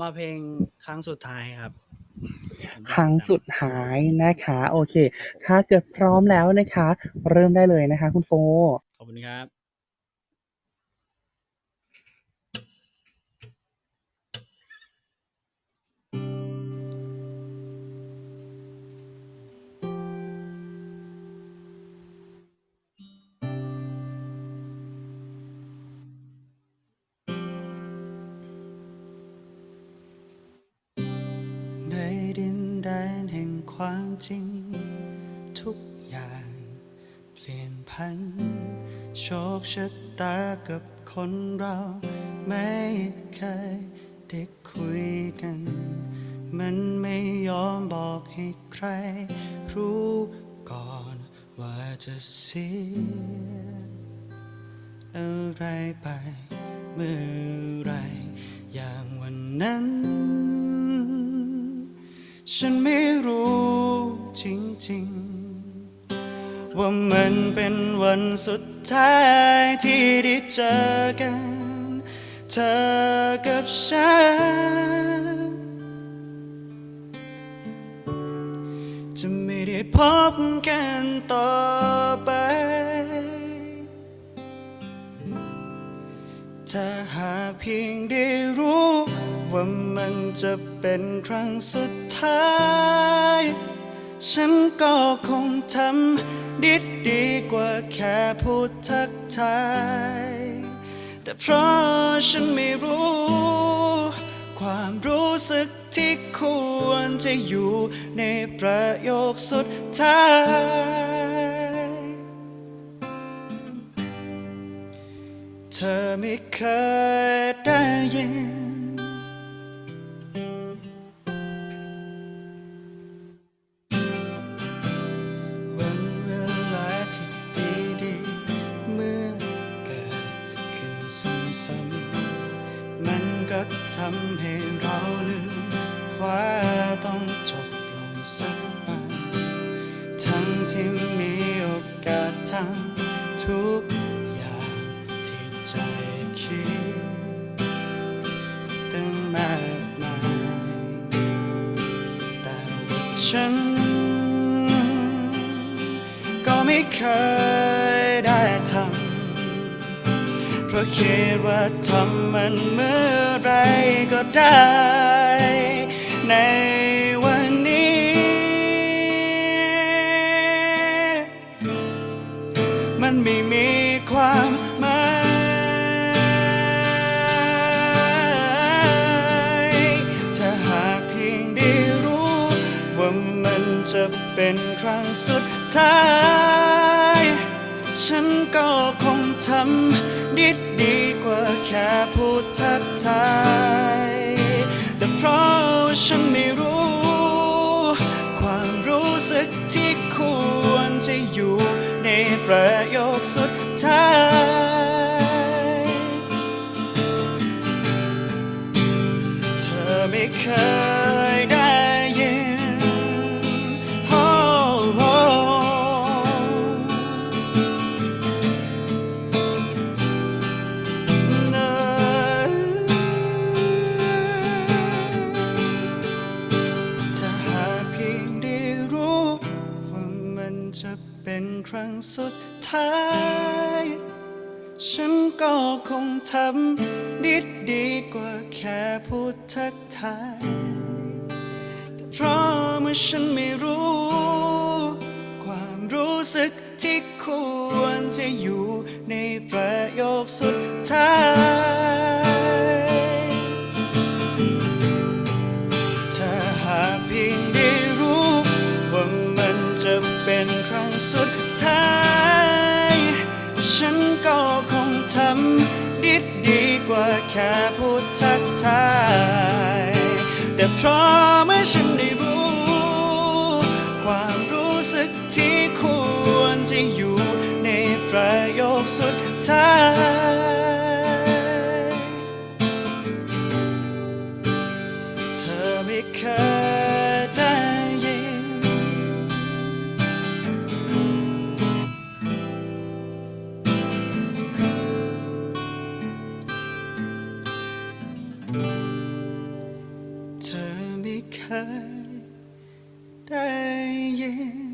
มาเพลงครั้งสุดท้ายครับ ครั้งสุดท้ายนะคะ โอเค ถ้าเกิดพร้อมแล้วนะคะ เริ่มได้เลยนะคะ คุณโฟ ขอบคุณครับ ดินแดนแห่งความจริง ทุกอย่างเปลี่ยนพัน โชคชะตากับคนเราไม่เคยได้คุยกัน มันไม่ยอมบอกให้ใคร รู้ก่อนว่าจะเสียอะไรไป เมื่อไรอย่างวันนั้น ฉันไม่รู้จริงๆ ว่ามันเป็นวันสุดท้ายที่ได้เจอกัน เธอกับฉัน จะไม่ได้พบกันต่อไป ถ้าหากเพียงได้รู้ ว่ามันจะเป็นครั้งสุดท้าย ฉันก็คงทำดีดีกว่าแค่พูดทักทาย แต่เพราะฉันไม่รู้ ความรู้สึกที่ควรจะอยู่ในประโยคสุดท้ายเธอไม่เคยได้ยินวัน ฉัน ก็ไม่เคยได้ทำเพราะคิดว่าทำมันเมื่อไรก็ได้ในวัน จะเป็นครั้งสุดท้าย ฉันก็คงทำดีดีกว่าแค่พูดทักทาย แต่เพราะฉันไม่รู้ ความรู้สึกที่ควรจะอยู่ในประโยคสุดท้ายเธอไม่เคย สุดท้าย ฉันก็คงทำดีดีกว่าแค่พูดทักทายแต่เพราะเมื่อฉันไม่รู้ ความรู้สึกที่ควรจะอยู่ในประโยคสุดท้าย ทายแต่เพราะเมื่อฉันได้รู้ ความรู้สึกที่ควรจะอยู่ในประโยคสุดท้าย เคยได้ยิน